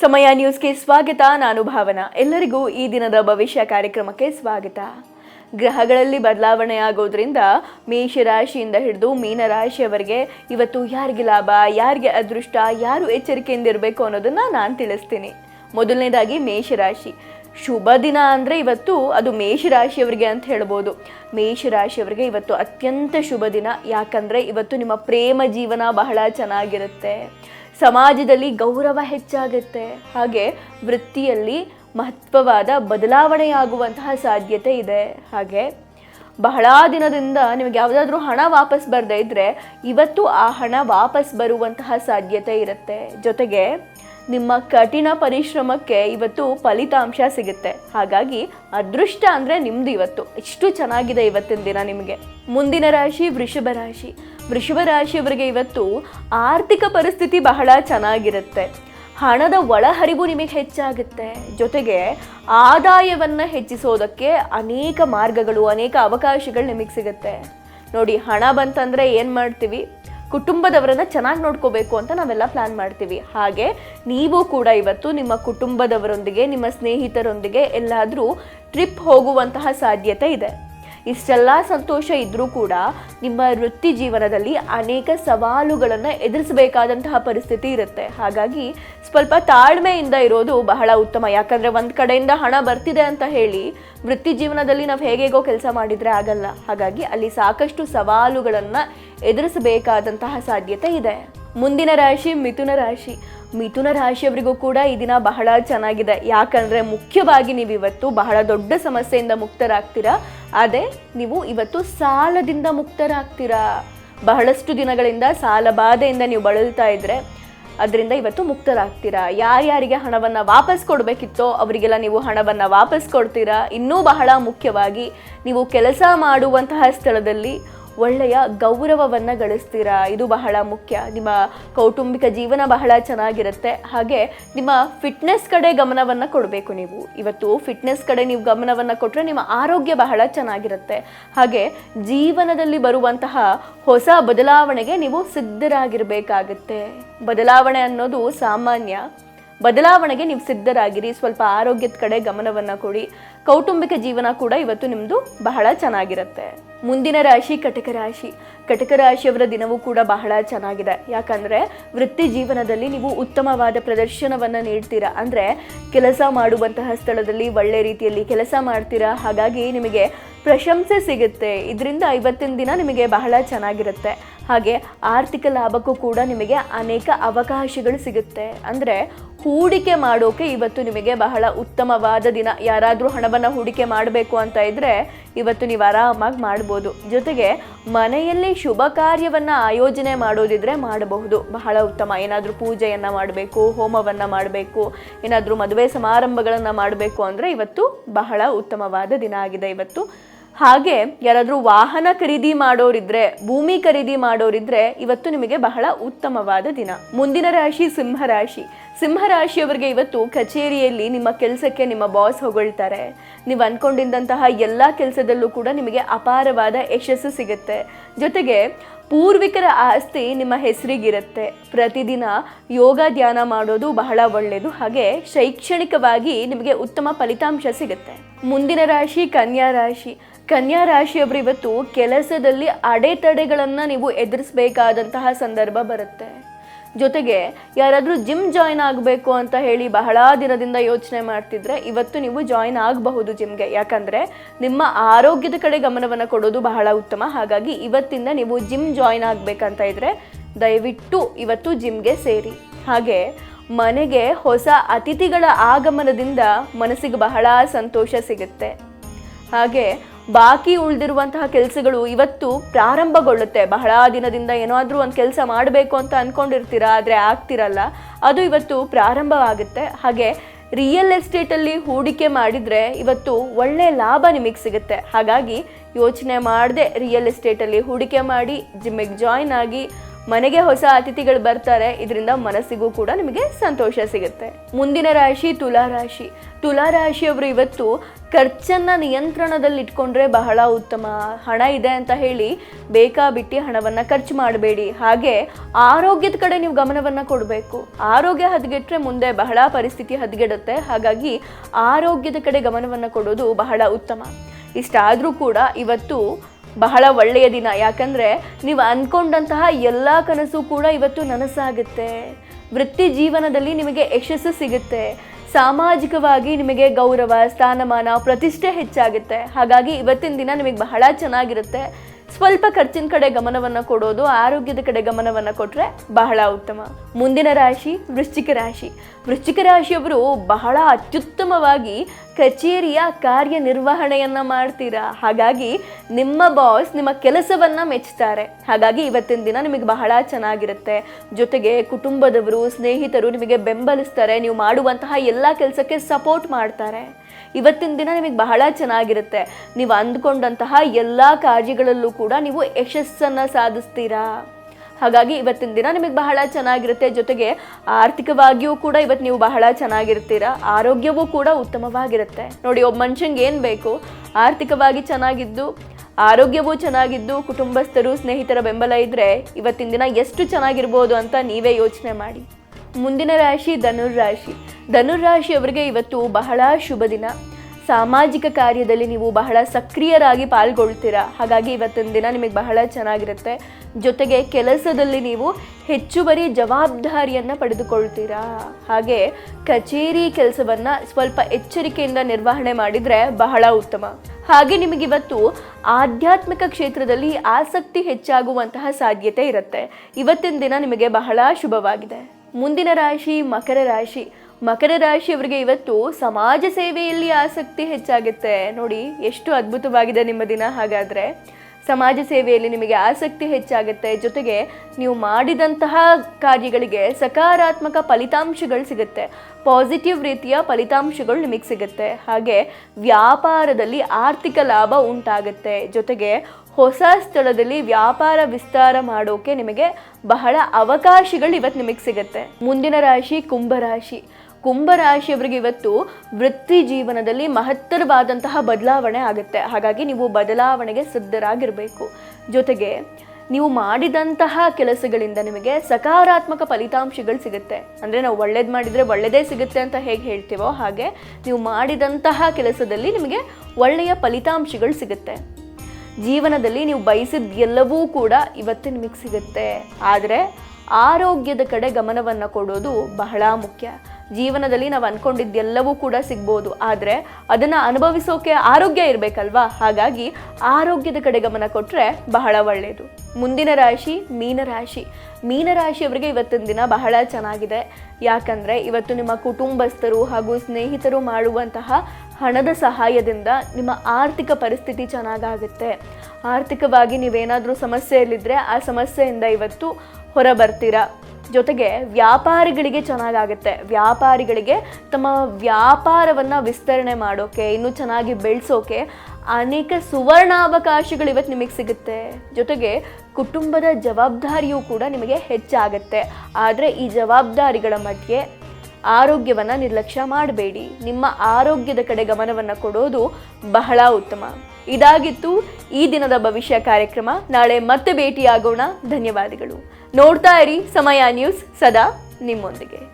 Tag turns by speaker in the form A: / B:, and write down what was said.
A: ಸಮಯ ನ್ಯೂಸ್ಗೆ ಸ್ವಾಗತ. ನಾನು ಭಾವನಾ. ಎಲ್ಲರಿಗೂ ಈ ದಿನದ ಭವಿಷ್ಯ ಕಾರ್ಯಕ್ರಮಕ್ಕೆ ಸ್ವಾಗತ. ಗ್ರಹಗಳಲ್ಲಿ ಬದಲಾವಣೆಯಾಗೋದ್ರಿಂದ ಮೇಷ ಮೇಷರಾಶಿಯಿಂದ ಹಿಡಿದು ಮೀನರಾಶಿಯವರೆಗೆ ಇವತ್ತು ಯಾರಿಗೆ ಲಾಭ, ಯಾರಿಗೆ ಅದೃಷ್ಟ, ಯಾರು ಎಚ್ಚರಿಕೆಯಿಂದ ಇರಬೇಕು ಅನ್ನೋದನ್ನು ನಾನು ತಿಳಿಸ್ತೀನಿ. ಮೊದಲನೇದಾಗಿ ಮೇಷರಾಶಿ. ಶುಭ ದಿನ ಅಂದರೆ ಇವತ್ತು ಅದು ಮೇಷರಾಶಿಯವರಿಗೆ ಅಂತ ಹೇಳ್ಬೋದು. ಮೇಷರಾಶಿಯವರಿಗೆ ಇವತ್ತು ಅತ್ಯಂತ ಶುಭ ದಿನ. ಯಾಕಂದರೆ ಇವತ್ತು ನಿಮ್ಮ ಪ್ರೇಮ ಜೀವನ ಬಹಳ ಚೆನ್ನಾಗಿರುತ್ತೆ. ಸಮಾಜದಲ್ಲಿ ಗೌರವ ಹೆಚ್ಚಾಗುತ್ತೆ. ಹಾಗೆ ವೃತ್ತಿಯಲ್ಲಿ ಮಹತ್ವವಾದ ಬದಲಾವಣೆಯಾಗುವಂತಹ ಸಾಧ್ಯತೆ ಇದೆ. ಹಾಗೆ ಬಹಳ ದಿನದಿಂದ ನಿಮಗೆ ಯಾವುದಾದ್ರೂ ಹಣ ವಾಪಸ್ ಬರದೇ ಇದ್ದರೆ ಇವತ್ತು ಆ ಹಣ ವಾಪಸ್ ಬರುವಂತಹ ಸಾಧ್ಯತೆ ಇರುತ್ತೆ. ಜೊತೆಗೆ ನಿಮ್ಮ ಕಠಿಣ ಪರಿಶ್ರಮಕ್ಕೆ ಇವತ್ತು ಫಲಿತಾಂಶ ಸಿಗುತ್ತೆ. ಹಾಗಾಗಿ ಅದೃಷ್ಟ ಅಂದರೆ ನಿಮ್ದು ಇವತ್ತು. ಇಷ್ಟು ಚೆನ್ನಾಗಿದೆ ಇವತ್ತಿನ ದಿನ ನಿಮಗೆ. ಮುಂದಿನ ರಾಶಿ ವೃಷಭ ರಾಶಿ. ವೃಷಭ ರಾಶಿಯವರಿಗೆ ಇವತ್ತು ಆರ್ಥಿಕ ಪರಿಸ್ಥಿತಿ ಬಹಳ ಚೆನ್ನಾಗಿರುತ್ತೆ. ಹಣದ ಒಳಹರಿವು ನಿಮಗೆ ಹೆಚ್ಚಾಗುತ್ತೆ. ಜೊತೆಗೆ ಆದಾಯವನ್ನು ಹೆಚ್ಚಿಸೋದಕ್ಕೆ ಅನೇಕ ಮಾರ್ಗಗಳು, ಅನೇಕ ಅವಕಾಶಗಳು ನಿಮಗೆ ಸಿಗುತ್ತೆ. ನೋಡಿ, ಹಣ ಬಂತಂದರೆ ಏನು ಮಾಡ್ತೀವಿ? ಕುಟುಂಬದವರನ್ನ ಚೆನ್ನಾಗಿ ನೋಡ್ಕೋಬೇಕು ಅಂತ ನಾವೆಲ್ಲ ಪ್ಲಾನ್ ಮಾಡ್ತೀವಿ. ಹಾಗೆ ನೀವು ಕೂಡ ಇವತ್ತು ನಿಮ್ಮ ಕುಟುಂಬದವರೊಂದಿಗೆ, ನಿಮ್ಮ ಸ್ನೇಹಿತರೊಂದಿಗೆ ಎಲ್ಲಾದರೂ ಟ್ರಿಪ್ ಹೋಗುವಂತಹ ಸಾಧ್ಯತೆ ಇದೆ. ಇಷ್ಟೆಲ್ಲ ಸಂತೋಷ ಇದ್ದರೂ ಕೂಡ ನಿಮ್ಮ ವೃತ್ತಿ ಜೀವನದಲ್ಲಿ ಅನೇಕ ಸವಾಲುಗಳನ್ನು ಎದುರಿಸಬೇಕಾದಂತಹ ಪರಿಸ್ಥಿತಿ ಇರುತ್ತೆ. ಹಾಗಾಗಿ ಸ್ವಲ್ಪ ತಾಳ್ಮೆಯಿಂದ ಇರೋದು ಬಹಳ ಉತ್ತಮ. ಯಾಕಂದರೆ ಒಂದು ಕಡೆಯಿಂದ ಹಣ ಬರ್ತಿದೆ ಅಂತ ಹೇಳಿ ವೃತ್ತಿ ಜೀವನದಲ್ಲಿ ನಾವು ಹೇಗೇಗೋ ಕೆಲಸ ಮಾಡಿದರೆ ಆಗಲ್ಲ. ಹಾಗಾಗಿ ಅಲ್ಲಿ ಸಾಕಷ್ಟು ಸವಾಲುಗಳನ್ನು ಎದುರಿಸಬೇಕಾದಂತಹ ಸಾಧ್ಯತೆ ಇದೆ. ಮುಂದಿನ ರಾಶಿ ಮಿಥುನ ರಾಶಿ. ಮಿಥುನ ರಾಶಿಯವರಿಗೂ ಕೂಡ ಈ ದಿನ ಬಹಳ ಚೆನ್ನಾಗಿದೆ. ಯಾಕಂದ್ರೆ ಮುಖ್ಯವಾಗಿ ನೀವು ಇವತ್ತು ಬಹಳ ದೊಡ್ಡ ಸಮಸ್ಯೆಯಿಂದ ಮುಕ್ತರಾಗ್ತೀರಾ. ಅದೇ ನೀವು ಇವತ್ತು ಸಾಲದಿಂದ ಮುಕ್ತರಾಗ್ತೀರಾ. ಬಹಳಷ್ಟು ದಿನಗಳಿಂದ ಸಾಲ ಬಾಧೆಯಿಂದ ನೀವು ಬಳಲ್ತಾ ಇದ್ರೆ ಅದರಿಂದ ಇವತ್ತು ಮುಕ್ತರಾಗ್ತೀರಾ. ಯಾರ್ಯಾರಿಗೆ ಹಣವನ್ನು ವಾಪಸ್ ಕೊಡಬೇಕಿತ್ತೋ ಅವರಿಗೆಲ್ಲ ನೀವು ಹಣವನ್ನು ವಾಪಸ್ ಕೊಡ್ತೀರಾ. ಇನ್ನೂ ಬಹಳ ಮುಖ್ಯವಾಗಿ ನೀವು ಕೆಲಸ ಮಾಡುವಂತಹ ಸ್ಥಳದಲ್ಲಿ ಒಳ್ಳೆಯ ಗೌರವವನ್ನು ಗಳಿಸ್ತೀರಾ? ಇದು ಬಹಳ ಮುಖ್ಯ. ನಿಮ್ಮ ಕೌಟುಂಬಿಕ ಜೀವನ ಬಹಳ ಚೆನ್ನಾಗಿರುತ್ತೆ. ಹಾಗೆ ನಿಮ್ಮ ಫಿಟ್ನೆಸ್ ಕಡೆ ಗಮನವನ್ನು ಕೊಡಬೇಕು ನೀವು. ಇವತ್ತು ಫಿಟ್ನೆಸ್ ಕಡೆ ನೀವು ಗಮನವನ್ನು ಕೊಟ್ಟರೆ ನಿಮ್ಮ ಆರೋಗ್ಯ ಬಹಳ ಚೆನ್ನಾಗಿರುತ್ತೆ. ಹಾಗೆ ಜೀವನದಲ್ಲಿ ಬರುವಂತಹ ಹೊಸ ಬದಲಾವಣೆಗೆ ನೀವು ಸಿದ್ಧರಾಗಿರಬೇಕಾಗುತ್ತೆ. ಬದಲಾವಣೆ ಅನ್ನೋದು ಸಾಮಾನ್ಯ. ಬದಲಾವಣೆಗೆ ನೀವು ಸಿದ್ಧರಾಗಿರಿ. ಸ್ವಲ್ಪ ಆರೋಗ್ಯದ ಕಡೆ ಗಮನವನ್ನು ಕೊಡಿ. ಕೌಟುಂಬಿಕ ಜೀವನ ಕೂಡ ಇವತ್ತು ನಿಮ್ಮದು ಬಹಳ ಚೆನ್ನಾಗಿರುತ್ತೆ. ಮುಂದಿನ ರಾಶಿ ಕಟಕ ರಾಶಿ. ಕಟಕ ರಾಶಿಯವರ ದಿನವೂ ಕೂಡ ಬಹಳ ಚೆನ್ನಾಗಿದೆ. ಯಾಕಂದರೆ ವೃತ್ತಿ ಜೀವನದಲ್ಲಿ ನೀವು ಉತ್ತಮವಾದ ಪ್ರದರ್ಶನವನ್ನು ನೀಡ್ತೀರಾ. ಅಂದರೆ ಕೆಲಸ ಮಾಡುವಂತಹ ಸ್ಥಳದಲ್ಲಿ ಒಳ್ಳೆ ರೀತಿಯಲ್ಲಿ ಕೆಲಸ ಮಾಡ್ತೀರಾ. ಹಾಗಾಗಿ ನಿಮಗೆ ಪ್ರಶಂಸೆ ಸಿಗುತ್ತೆ. ಇದರಿಂದ ಇವತ್ತಿನ ದಿನ ನಿಮಗೆ ಬಹಳ ಚೆನ್ನಾಗಿರುತ್ತೆ. ಹಾಗೆ ಆರ್ಥಿಕ ಲಾಭಕ್ಕೂ ಕೂಡ ನಿಮಗೆ ಅನೇಕ ಅವಕಾಶಗಳು ಸಿಗುತ್ತೆ. ಅಂದರೆ ಹೂಡಿಕೆ ಮಾಡೋಕೆ ಇವತ್ತು ನಿಮಗೆ ಬಹಳ ಉತ್ತಮವಾದ ದಿನ. ಯಾರಾದರೂ ಹಣವನ್ನು ಹೂಡಿಕೆ ಮಾಡಬೇಕು ಅಂತ ಇದ್ದರೆ ಇವತ್ತು ನೀವು ಆರಾಮಾಗಿ ಮಾಡ್ಬೋದು. ಜೊತೆಗೆ ಮನೆಯಲ್ಲಿ ಶುಭ ಕಾರ್ಯವನ್ನು ಆಯೋಜನೆ ಮಾಡೋದಿದ್ರೆ ಮಾಡಬಹುದು. ಬಹಳ ಉತ್ತಮ. ಏನಾದರೂ ಪೂಜೆಯನ್ನು ಮಾಡಬೇಕು, ಹೋಮವನ್ನು ಮಾಡಬೇಕು, ಏನಾದರೂ ಮದುವೆ ಸಮಾರಂಭಗಳನ್ನು ಮಾಡಬೇಕು ಅಂದರೆ ಇವತ್ತು ಬಹಳ ಉತ್ತಮವಾದ ದಿನ ಆಗಿದೆ ಇವತ್ತು. ಹಾಗೆ ಯಾರಾದರೂ ವಾಹನ ಖರೀದಿ ಮಾಡೋರಿದ್ರೆ, ಭೂಮಿ ಖರೀದಿ ಮಾಡೋರಿದ್ರೆ ಇವತ್ತು ನಿಮಗೆ ಬಹಳ ಉತ್ತಮವಾದ ದಿನ. ಮುಂದಿನ ರಾಶಿ ಸಿಂಹರಾಶಿ ಸಿಂಹರಾಶಿಯವರಿಗೆ ಇವತ್ತು ಕಚೇರಿಯಲ್ಲಿ ನಿಮ್ಮ ಕೆಲಸಕ್ಕೆ ನಿಮ್ಮ ಬಾಸ್ ಹೊಗಳ್ತಾರೆ. ನೀವು ಅನ್ಕೊಂಡಿದ್ದಂತಹ ಎಲ್ಲ ಕೆಲಸದಲ್ಲೂ ಕೂಡ ನಿಮಗೆ ಅಪಾರವಾದ ಯಶಸ್ಸು ಸಿಗುತ್ತೆ. ಜೊತೆಗೆ ಪೂರ್ವಿಕರ ಆಸ್ತಿ ನಿಮ್ಮ ಹೆಸರಿಗಿರುತ್ತೆ. ಪ್ರತಿದಿನ ಯೋಗ ಧ್ಯಾನ ಮಾಡೋದು ಬಹಳ ಒಳ್ಳೆಯದು ಹಾಗೆ ಶೈಕ್ಷಣಿಕವಾಗಿ ನಿಮಗೆ ಉತ್ತಮ ಫಲಿತಾಂಶ ಸಿಗುತ್ತೆ. ಮುಂದಿನ ರಾಶಿ ಕನ್ಯಾ ರಾಶಿ. ಕನ್ಯಾ ರಾಶಿಯವರು ಇವತ್ತು ಕೆಲಸದಲ್ಲಿ ಅಡೆತಡೆಗಳನ್ನು ನೀವು ಎದುರಿಸಬೇಕಾದಂತಹ ಸಂದರ್ಭ ಬರುತ್ತೆ. ಜೊತೆಗೆ ಯಾರಾದರೂ ಜಿಮ್ ಜಾಯ್ನ್ ಆಗಬೇಕು ಅಂತ ಹೇಳಿ ಬಹಳ ದಿನದಿಂದ ಯೋಚನೆ ಮಾಡ್ತಿದ್ರೆ ಇವತ್ತು ನೀವು ಜಾಯ್ನ್ ಆಗಬಹುದು ಜಿಮ್ಗೆ. ಯಾಕಂದರೆ ನಿಮ್ಮ ಆರೋಗ್ಯದ ಕಡೆ ಗಮನವನ್ನು ಕೊಡೋದು ಬಹಳ ಉತ್ತಮ. ಹಾಗಾಗಿ ಇವತ್ತಿಂದ ನೀವು ಜಿಮ್ ಜಾಯ್ನ್ ಆಗಬೇಕಂತ ಇದ್ದರೆ ದಯವಿಟ್ಟು ಇವತ್ತು ಜಿಮ್ಗೆ ಸೇರಿ. ಹಾಗೆ ಮನೆಗೆ ಹೊಸ ಅತಿಥಿಗಳ ಆಗಮನದಿಂದ ಮನಸ್ಸಿಗೆ ಬಹಳ ಸಂತೋಷ ಸಿಗುತ್ತೆ. ಹಾಗೆ ಬಾಕಿ ಉಳಿದಿರುವಂತಹ ಕೆಲಸಗಳು ಇವತ್ತು ಪ್ರಾರಂಭಗೊಳ್ಳುತ್ತೆ. ಬಹಳ ದಿನದಿಂದ ಏನಾದರೂ ಒಂದು ಕೆಲಸ ಮಾಡಬೇಕು ಅಂತ ಅಂದ್ಕೊಂಡಿರ್ತೀರಾ ಆದರೆ ಆಗ್ತಿರಲ್ಲ. ಅದು ಇವತ್ತು ಪ್ರಾರಂಭವಾಗುತ್ತೆ. ಹಾಗೆ ರಿಯಲ್ ಎಸ್ಟೇಟಲ್ಲಿ ಹೂಡಿಕೆ ಮಾಡಿದರೆ ಇವತ್ತು ಒಳ್ಳೆ ಲಾಭ ನಿಮಗೆ ಸಿಗುತ್ತೆ. ಹಾಗಾಗಿ ಯೋಚನೆ ಮಾಡದೆ ರಿಯಲ್ ಎಸ್ಟೇಟಲ್ಲಿ ಹೂಡಿಕೆ ಮಾಡಿ, ಜಿಮ್ಮಿಗೆ ಜಾಯ್ನ್ ಆಗಿ ಮನೆಗೆ ಹೊಸ ಅತಿಥಿಗಳು ಬರ್ತಾರೆ. ಇದರಿಂದ ಮನಸ್ಸಿಗೂ ಕೂಡ ನಿಮಗೆ ಸಂತೋಷ ಸಿಗುತ್ತೆ. ಮುಂದಿನ ರಾಶಿ ತುಲಾ ರಾಶಿ. ತುಲಾ ರಾಶಿಯವರು ಇವತ್ತು ಖರ್ಚನ್ನು ನಿಯಂತ್ರಣದಲ್ಲಿ ಇಟ್ಕೊಂಡ್ರೆ ಬಹಳ ಉತ್ತಮ ಹಣ ಇದೆ ಅಂತ ಹೇಳಿ ಬೇಕಾಬಿಟ್ಟಿ ಹಣವನ್ನು ಖರ್ಚು ಮಾಡಬೇಡಿ. ಹಾಗೆ ಆರೋಗ್ಯದ ಕಡೆ ನೀವು ಗಮನವನ್ನು ಕೊಡಬೇಕು. ಆರೋಗ್ಯ ಹದಗೆಟ್ರೆ ಮುಂದೆ ಬಹಳ ಪರಿಸ್ಥಿತಿ ಹದಗೆಡುತ್ತೆ. ಹಾಗಾಗಿ ಆರೋಗ್ಯದ ಕಡೆ ಗಮನವನ್ನು ಕೊಡೋದು ಬಹಳ ಉತ್ತಮ. ಇಷ್ಟಾದರೂ ಕೂಡ ಇವತ್ತು ಬಹಳ ಒಳ್ಳೆಯ ದಿನ. ಯಾಕಂದರೆ ನೀವು ಅಂದ್ಕೊಂಡಂತಹ ಎಲ್ಲ ಕನಸು ಕೂಡ ಇವತ್ತು ನನಸಾಗುತ್ತೆ. ವೃತ್ತಿ ಜೀವನದಲ್ಲಿ ನಿಮಗೆ ಯಶಸ್ಸು ಸಿಗುತ್ತೆ. ಸಾಮಾಜಿಕವಾಗಿ ನಿಮಗೆ ಗೌರವ ಸ್ಥಾನಮಾನ ಪ್ರತಿಷ್ಠೆ ಹೆಚ್ಚಾಗುತ್ತೆ. ಹಾಗಾಗಿ ಇವತ್ತಿನ ದಿನ ನಿಮಗೆ ಬಹಳ ಚೆನ್ನಾಗಿರುತ್ತೆ. ಸ್ವಲ್ಪ ಖರ್ಚಿನ ಕಡೆ ಗಮನವನ್ನು ಕೊಡೋದು, ಆರೋಗ್ಯದ ಕಡೆ ಗಮನವನ್ನು ಕೊಟ್ಟರೆ ಬಹಳ ಉತ್ತಮ. ಮುಂದಿನ ರಾಶಿ ವೃಶ್ಚಿಕ ರಾಶಿ. ವೃಶ್ಚಿಕ ರಾಶಿಯವರು ಬಹಳ ಅತ್ಯುತ್ತಮವಾಗಿ ಕಚೇರಿಯ ಕಾರ್ಯನಿರ್ವಹಣೆಯನ್ನು ಮಾಡ್ತೀರಾ? ಹಾಗಾಗಿ ನಿಮ್ಮ ಬಾಸ್ ನಿಮ್ಮ ಕೆಲಸವನ್ನು ಮೆಚ್ಚುತ್ತಾರೆ ಹಾಗಾಗಿ ಇವತ್ತಿನ ದಿನ ನಿಮಗೆ ಬಹಳ ಚೆನ್ನಾಗಿರುತ್ತೆ. ಜೊತೆಗೆ ಕುಟುಂಬದವರು, ಸ್ನೇಹಿತರು ನಿಮಗೆ ಬೆಂಬಲಿಸ್ತಾರೆ. ನೀವು ಮಾಡುವಂತಹ ಎಲ್ಲ ಕೆಲಸಕ್ಕೆ ಸಪೋರ್ಟ್ ಮಾಡ್ತಾರೆ. ಇವತ್ತಿನ ದಿನ ನಿಮಗೆ ಬಹಳ ಚೆನ್ನಾಗಿರುತ್ತೆ. ನೀವು ಅಂದ್ಕೊಂಡಂತಹ ಎಲ್ಲ ಕಾರ್ಯಗಳಲ್ಲೂ ಕೂಡ ನೀವು ಯಶಸ್ಸನ್ನು ಸಾಧಿಸ್ತೀರಾ? ಹಾಗಾಗಿ ಇವತ್ತಿನ ದಿನ ನಿಮಗೆ ಬಹಳ ಚೆನ್ನಾಗಿರುತ್ತೆ. ಜೊತೆಗೆ ಆರ್ಥಿಕವಾಗಿಯೂ ಕೂಡ ಇವತ್ತು ನೀವು ಬಹಳ ಚೆನ್ನಾಗಿರ್ತೀರ? ಆರೋಗ್ಯವೂ ಕೂಡ ಉತ್ತಮವಾಗಿರುತ್ತೆ. ನೋಡಿ, ಒಬ್ಬ ಮನುಷ್ಯಂಗೆ ಏನು ಬೇಕು? ಆರ್ಥಿಕವಾಗಿ ಚೆನ್ನಾಗಿದ್ದು, ಆರೋಗ್ಯವೂ ಚೆನ್ನಾಗಿದ್ದು, ಕುಟುಂಬಸ್ಥರು, ಸ್ನೇಹಿತರ ಬೆಂಬಲ ಇದ್ದರೆ ಇವತ್ತಿನ ದಿನ ಎಷ್ಟು ಚೆನ್ನಾಗಿರ್ಬೋದು ಅಂತ ನೀವೇ ಯೋಚನೆ ಮಾಡಿ. ಮುಂದಿನ ರಾಶಿ ಧನುರ್ರಾಶಿ ಧನುರ್ರಾಶಿಯವರಿಗೆ ಇವತ್ತು ಬಹಳ ಶುಭ ದಿನ. ಸಾಮಾಜಿಕ ಕಾರ್ಯದಲ್ಲಿ ನೀವು ಬಹಳ ಸಕ್ರಿಯರಾಗಿ ಪಾಲ್ಗೊಳ್ತೀರಾ? ಹಾಗಾಗಿ ಇವತ್ತಿನ ದಿನ ನಿಮಗೆ ಬಹಳ ಚೆನ್ನಾಗಿರುತ್ತೆ. ಜೊತೆಗೆ ಕೆಲಸದಲ್ಲಿ ನೀವು ಹೆಚ್ಚುವರಿ ಜವಾಬ್ದಾರಿಯನ್ನು ಪಡೆದುಕೊಳ್ತೀರಾ? ಹಾಗೆ ಕಚೇರಿ ಕೆಲಸವನ್ನು ಸ್ವಲ್ಪ ಎಚ್ಚರಿಕೆಯಿಂದ ನಿರ್ವಹಣೆ ಮಾಡಿದರೆ ಬಹಳ ಉತ್ತಮ. ಹಾಗೆ ನಿಮಗಿವತ್ತು ಆಧ್ಯಾತ್ಮಿಕ ಕ್ಷೇತ್ರದಲ್ಲಿ ಆಸಕ್ತಿ ಹೆಚ್ಚಾಗುವಂತಹ ಸಾಧ್ಯತೆ ಇರುತ್ತೆ. ಇವತ್ತಿನ ದಿನ ನಿಮಗೆ ಬಹಳ ಶುಭವಾಗಿದೆ. ಮುಂದಿನ ರಾಶಿ ಮಕರ ರಾಶಿ. ಮಕರ ರಾಶಿಯವರಿಗೆ ಇವತ್ತು ಸಮಾಜ ಸೇವೆಯಲ್ಲಿ ಆಸಕ್ತಿ ಹೆಚ್ಚಾಗುತ್ತೆ. ನೋಡಿ, ಎಷ್ಟು ಅದ್ಭುತವಾಗಿದೆ ನಿಮ್ಮ ದಿನ. ಹಾಗಾದರೆ ಸಮಾಜ ಸೇವೆಯಲ್ಲಿ ನಿಮಗೆ ಆಸಕ್ತಿ ಹೆಚ್ಚಾಗುತ್ತೆ. ಜೊತೆಗೆ ನೀವು ಮಾಡಿದಂತಹ ಕಾರ್ಯಗಳಿಗೆ ಸಕಾರಾತ್ಮಕ ಫಲಿತಾಂಶಗಳು ಸಿಗುತ್ತೆ. ಪಾಸಿಟಿವ್ ರೀತಿಯ ಫಲಿತಾಂಶಗಳು ನಿಮಗೆ ಸಿಗುತ್ತೆ. ಹಾಗೆ ವ್ಯಾಪಾರದಲ್ಲಿ ಆರ್ಥಿಕ ಲಾಭ ಉಂಟಾಗುತ್ತೆ. ಜೊತೆಗೆ ಹೊಸ ಸ್ಥಳದಲ್ಲಿ ವ್ಯಾಪಾರ ವಿಸ್ತಾರ ಮಾಡೋಕೆ ನಿಮಗೆ ಬಹಳ ಅವಕಾಶಗಳು ಇವತ್ತು ನಿಮಗೆ ಸಿಗುತ್ತೆ. ಮುಂದಿನ ರಾಶಿ ಕುಂಭರಾಶಿ ಕುಂಭರಾಶಿಯವರಿಗೆ ಇವತ್ತು ವೃತ್ತಿ ಜೀವನದಲ್ಲಿ ಮಹತ್ತರವಾದಂತಹ ಬದಲಾವಣೆ ಆಗುತ್ತೆ. ಹಾಗಾಗಿ ನೀವು ಬದಲಾವಣೆಗೆ ಸಿದ್ಧರಾಗಿರಬೇಕು. ಜೊತೆಗೆ ನೀವು ಮಾಡಿದಂತಹ ಕೆಲಸಗಳಿಂದ ನಿಮಗೆ ಸಕಾರಾತ್ಮಕ ಫಲಿತಾಂಶಗಳು ಸಿಗುತ್ತೆ. ಅಂದರೆ ನಾವು ಒಳ್ಳೇದು ಮಾಡಿದರೆ ಒಳ್ಳೆಯದೇ ಸಿಗುತ್ತೆ ಅಂತ ಹೇಗೆ ಹೇಳ್ತೀವೋ ಹಾಗೆ ನೀವು ಮಾಡಿದಂತಹ ಕೆಲಸದಲ್ಲಿ ನಿಮಗೆ ಒಳ್ಳೆಯ ಫಲಿತಾಂಶಗಳು ಸಿಗುತ್ತೆ. ಜೀವನದಲ್ಲಿ ನೀವು ಬಯಸಿದ ಎಲ್ಲವೂ ಕೂಡ ಇವತ್ತು ನಿಮಗೆ ಸಿಗುತ್ತೆ. ಆದರೆ ಆರೋಗ್ಯದ ಕಡೆ ಗಮನವನ್ನು ಕೊಡೋದು ಬಹಳ ಮುಖ್ಯ. ಜೀವನದಲ್ಲಿ ನಾವು ಅಂದ್ಕೊಂಡಿದ್ದೆಲ್ಲವೂ ಕೂಡ ಸಿಗ್ಬೋದು. ಆದರೆ ಅದನ್ನು ಅನುಭವಿಸೋಕೆ ಆರೋಗ್ಯ ಇರಬೇಕಲ್ವಾ? ಹಾಗಾಗಿ ಆರೋಗ್ಯದ ಕಡೆ ಗಮನ ಕೊಟ್ಟರೆ ಬಹಳ ಒಳ್ಳೆಯದು ಮುಂದಿನ ರಾಶಿ ಮೀನರಾಶಿ. ಮೀನರಾಶಿಯವರಿಗೆ ಇವತ್ತಿನ ದಿನ ಬಹಳ ಚೆನ್ನಾಗಿದೆ. ಯಾಕಂದರೆ ಇವತ್ತು ನಿಮ್ಮ ಕುಟುಂಬಸ್ಥರು ಹಾಗೂ ಸ್ನೇಹಿತರು ಮಾಡುವಂತಹ ಹಣದ ಸಹಾಯದಿಂದ ನಿಮ್ಮ ಆರ್ಥಿಕ ಪರಿಸ್ಥಿತಿ ಚೆನ್ನಾಗಾಗುತ್ತೆ. ಆರ್ಥಿಕವಾಗಿ ನೀವೇನಾದರೂ ಸಮಸ್ಯೆಯಲ್ಲಿದ್ದರೆ ಆ ಸಮಸ್ಯೆಯಿಂದ ಇವತ್ತು ಹೊರ ಬರ್ತೀರಾ ಜೊತೆಗೆ ವ್ಯಾಪಾರಿಗಳಿಗೆ ಚೆನ್ನಾಗಾಗುತ್ತೆ. ವ್ಯಾಪಾರಿಗಳಿಗೆ ತಮ್ಮ ವ್ಯಾಪಾರವನ್ನು ವಿಸ್ತರಣೆ ಮಾಡೋಕೆ, ಇನ್ನೂ ಚೆನ್ನಾಗಿ ಬೆಳೆಸೋಕೆ ಅನೇಕ ಸುವರ್ಣಾವಕಾಶಗಳು ಇವತ್ತು ನಿಮಗೆ ಸಿಗುತ್ತೆ. ಜೊತೆಗೆ ಕುಟುಂಬದ ಜವಾಬ್ದಾರಿಯೂ ಕೂಡ ನಿಮಗೆ ಹೆಚ್ಚಾಗುತ್ತೆ. ಆದರೆ ಈ ಜವಾಬ್ದಾರಿಗಳ ಮಧ್ಯೆ ಆರೋಗ್ಯವನ್ನು ನಿರ್ಲಕ್ಷ್ಯ ಮಾಡಬೇಡಿ. ನಿಮ್ಮ ಆರೋಗ್ಯದ ಕಡೆ ಗಮನವನ್ನು ಕೊಡೋದು ಬಹಳ ಉತ್ತಮ. ಇದಾಗಿತ್ತು ಈ ದಿನದ ಭವಿಷ್ಯ ಕಾರ್ಯಕ್ರಮ. ನಾಳೆ ಮತ್ತೆ ಭೇಟಿಯಾಗೋಣ. ಧನ್ಯವಾದಗಳು. ನೋಡ್ತಾ ಇರಿ ಸಮಯ ನ್ಯೂಸ್ ಸದಾ ನಿಮ್ಮೊಂದಿಗೆ.